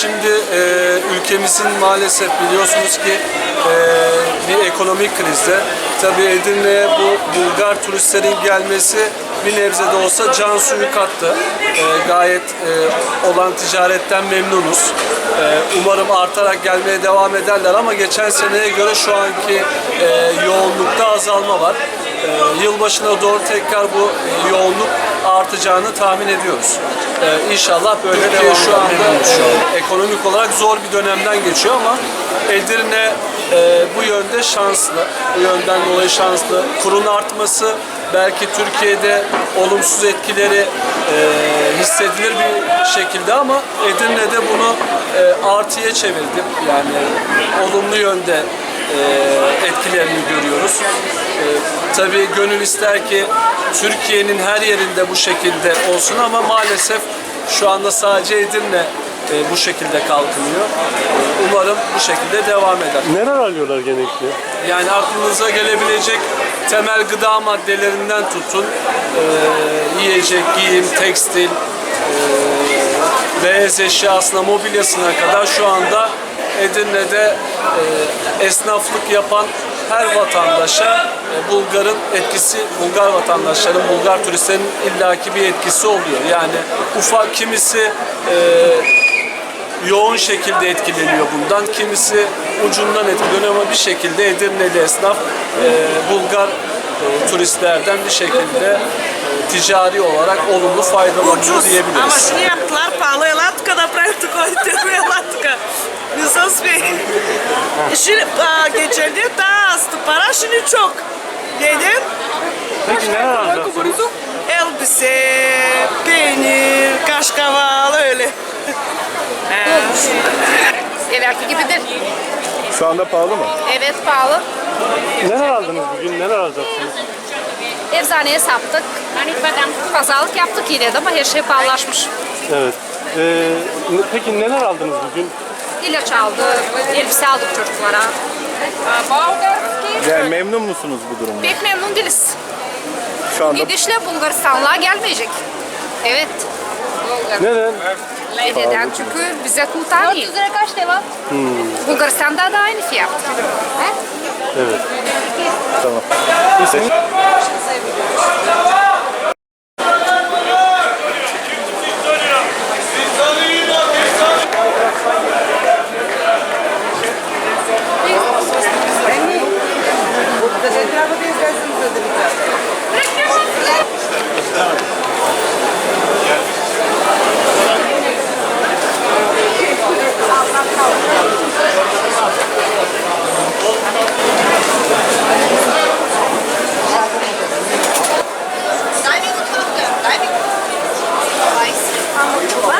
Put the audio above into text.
şimdi e, ülkemizin maalesef biliyorsunuz ki e, bir ekonomik krizde. Tabii Edirne'ye bu Bulgar turistlerin gelmesi bir nebze de olsa can suyu kattı. E, gayet e, olan ticaretten memnunuz. E, umarım artarak gelmeye devam ederler ama geçen seneye göre şu anki e, yoğunlukta azalma var. E, yılbaşına doğru tekrar bu e, yoğunluk artacağını tahmin ediyoruz. Ee, inşallah böyle devam şu anda e, ekonomik olarak zor bir dönemden geçiyor ama Edirne e, bu yönde şanslı. Bu yönden dolayı şanslı. Kurun artması belki Türkiye'de olumsuz etkileri e, hissedilir bir şekilde ama Edirne'de bunu e, artıya çevirdim. Yani olumlu yönde e, etkilerini görüyoruz. E, tabii gönül ister ki Türkiye'nin her yerinde bu şekilde olsun ama maalesef şu anda sadece Edirne e, bu şekilde kalkınıyor. E, umarım bu şekilde devam eder. Neler alıyorlar genellikle? Yani aklınıza gelebilecek temel gıda maddelerinden tutun, e, yiyecek, giyim, tekstil, e, beyaz eşyasına, mobilyasına kadar şu anda Edirne'de e, esnaflık yapan her vatandaşa e, Bulgar'ın etkisi, Bulgar vatandaşların, Bulgar turistlerin illaki bir etkisi oluyor. Yani ufak kimisi e, yoğun şekilde etkileniyor bundan. Kimisi ucundan etkileniyor ama bir şekilde Edirne'li esnaf e, Bulgar e, turistlerden bir şekilde e, ticari olarak olumlu faydalanıyor diyebiliriz. Ama şunu yaptılar, pahalı elattika da bıraktık o Edirne elattika. Yusuf Bey, şimdi a, geçerli daha azdı para, şimdi çok. Neden? Peki ne aldınız? Elbise, peynir, kaşkaval öyle. Ee, Evvelki gibi de şu anda pahalı mı? Evet pahalı. Neler aldınız bugün? Neler alacaksınız? Eczaneye saptık. Hani pazarlık yaptık yine de ama her şey pahalılaşmış. Evet. Ee, peki neler aldınız bugün? İlaç aldık, elbise aldık çocuklara. Yani memnun musunuz bu durumdan? Pek memnun değiliz. Şu anda Gidişle Bulgaristanlığa gelmeyecek. Evet. Neden? Neden? Çünkü bize kurtarmıyor. 400 lira kaç devam? Bulgaristan'da da aynı fiyat. Evet. tamam. İsminiz? comfortable.